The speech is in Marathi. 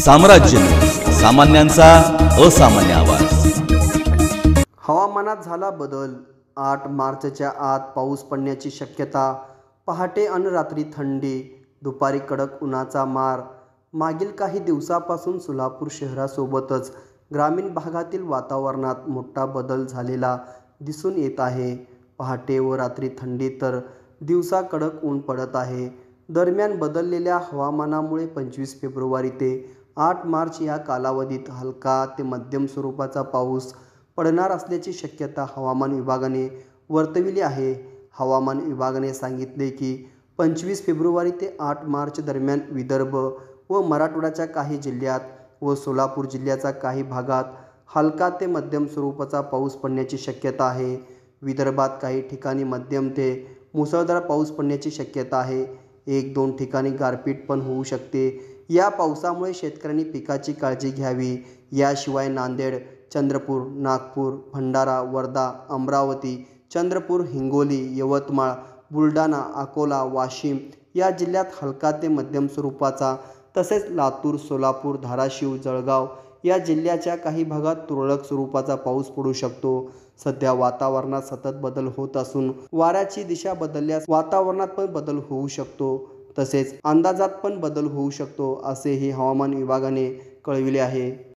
साम्राज्य. सामान्यांचा असामान्य आवाज. हवामानात झाला बदल. आठ मार्चच्या आत पाऊस पडण्याची शक्यता. पहाटे अन रात्री थंडी. दुपारी कडक उन्हाचा मार. मागील काही दिवसापासून सोलापूर शहरासोबतच ग्रामीण भागातील वातावरणात मोठा बदल झालेला दिसून येत आहे. पहाटे व रात्री थंडी तर दिवसा कडक ऊन पडत आहे. दरम्यान बदललेल्या हवामानामुळे पंचवीस फेब्रुवारी ते आठ मार्च या कालावधीत हलका ते मध्यम स्वरूपाचा पाऊस पडणार असल्याची शक्यता हवामान विभागाने वर्तविली आहे. हवामान विभागाने सांगितले की पंचवीस फेब्रुवारी ते आठ मार्च दरम्यान विदर्भ व मराठवाड्याच्या काही जिल्ह्यात व सोलापूर जिल्ह्याच्या काही भागात हलका ते मध्यम स्वरूपाचा पाऊस पडण्याची शक्यता आहे. विदर्भात काही ठिकाणी मध्यम ते मुसळधार पाऊस पडण्याची शक्यता आहे. एक दोन ठिकाणी गारपीट पण होऊ शकते. या पावसामुळे शेतकऱ्यांनी पिकाची काळजी घ्यावी. याशिवाय नांदेड चंद्रपूर नागपूर भंडारा वर्धा अमरावती चंद्रपूर हिंगोली यवतमाळ बुलढाणा अकोला वाशिम या जिल्ह्यात हलका ते मध्यम स्वरूपाचा तसेच लातूर सोलापूर धाराशिव जळगाव या जिल्ह्याच्या काही भागात तुरळक स्वरूपाचा पाऊस पडू शकतो. सध्या वातावरणात सतत बदल होत असून वाऱ्याची दिशा बदलल्यास वातावरणात पण बदल होऊ शकतो. तसेच अंदाजात पण बदल होऊ शकतो असेही हवामान विभागाने कळविले आहे.